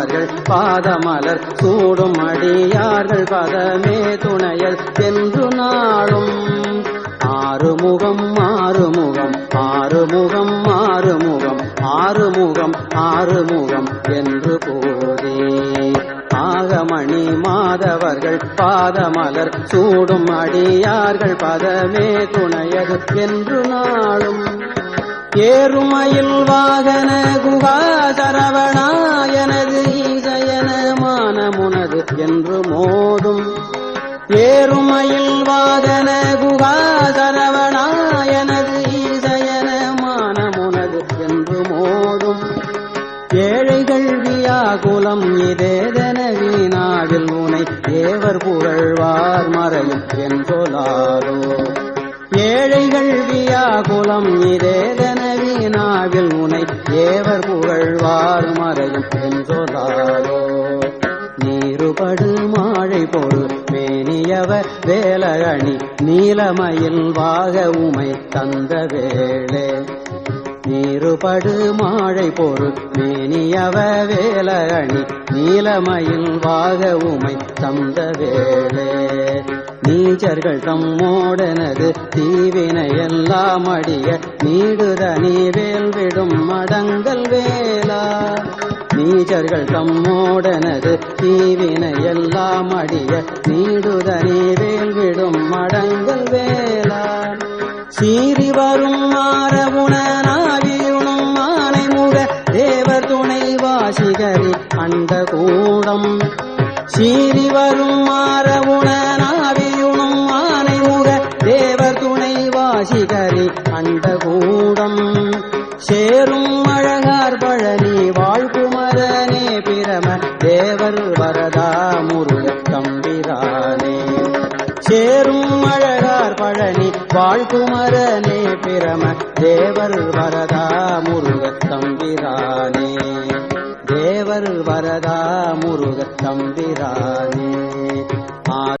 மாதவர்கள் பாதமலர் சூடும் அடியார்கள் பதமே துணையல் என்று நாளும். ஆறுமுகம் ஆறுமுகம் ஆறுமுகம் ஆறுமுகம் ஆறுமுகம் ஆறுமுகம் என்று போதே ஆகமணி மாதவர்கள் பாதமலர் சூடும் அடியார்கள் பதமே துணையது என்று நாளும். ஏறுமயில் வாகன குகா சரவணா என்று ஏறுமையில் வாதன வாகன குகா சரவணா ஈசயன மானமுனது என்று மோதும். ஏழைகள் வியாகுலம் இதேதன வீணாவில் உனை தேவர் புகழ்வார் மறையும் என்றொலாரோ ஏழைகள் வியாகுலம் இதேதன வீணாவில் உனை தேவர் புகழ்வார் மறையும் என்றொலாரோ வேலகணி நீலமயில் வாக உமை தந்த வேளே. நீருபடு மாழை பொருள் மேனியவ வேலகணி நீலமயில் வாக உமை தந்த வேளே. நீச்சர்கள் தம்மோடனது தீவினை எல்லாம் அடிய நீடுதனி வேல்விடும் மனிதர்கள் தம்மோடனது. தீவினை எல்லாம் அடிய நீடுதனி வேல் விடும் மடங்கள் வேளா சீறி வரும் மாறவுணனாகியுணும் மாலை முக தேவர் துணை வாசிகரி அண்ட கூடம். சீறி வரும் மாறவுணனாகியுணும் மாலை முக தேவர் துணை வாசிகரி அண்ட கூடம். சேரும் அழகார் பழனி சேரும் அழகார் பழனி வாழ்குமரனே பிரம தேவர் வரதா முருக தம்பிரானே. தேவர் வரதா முருக தம்பிரானே.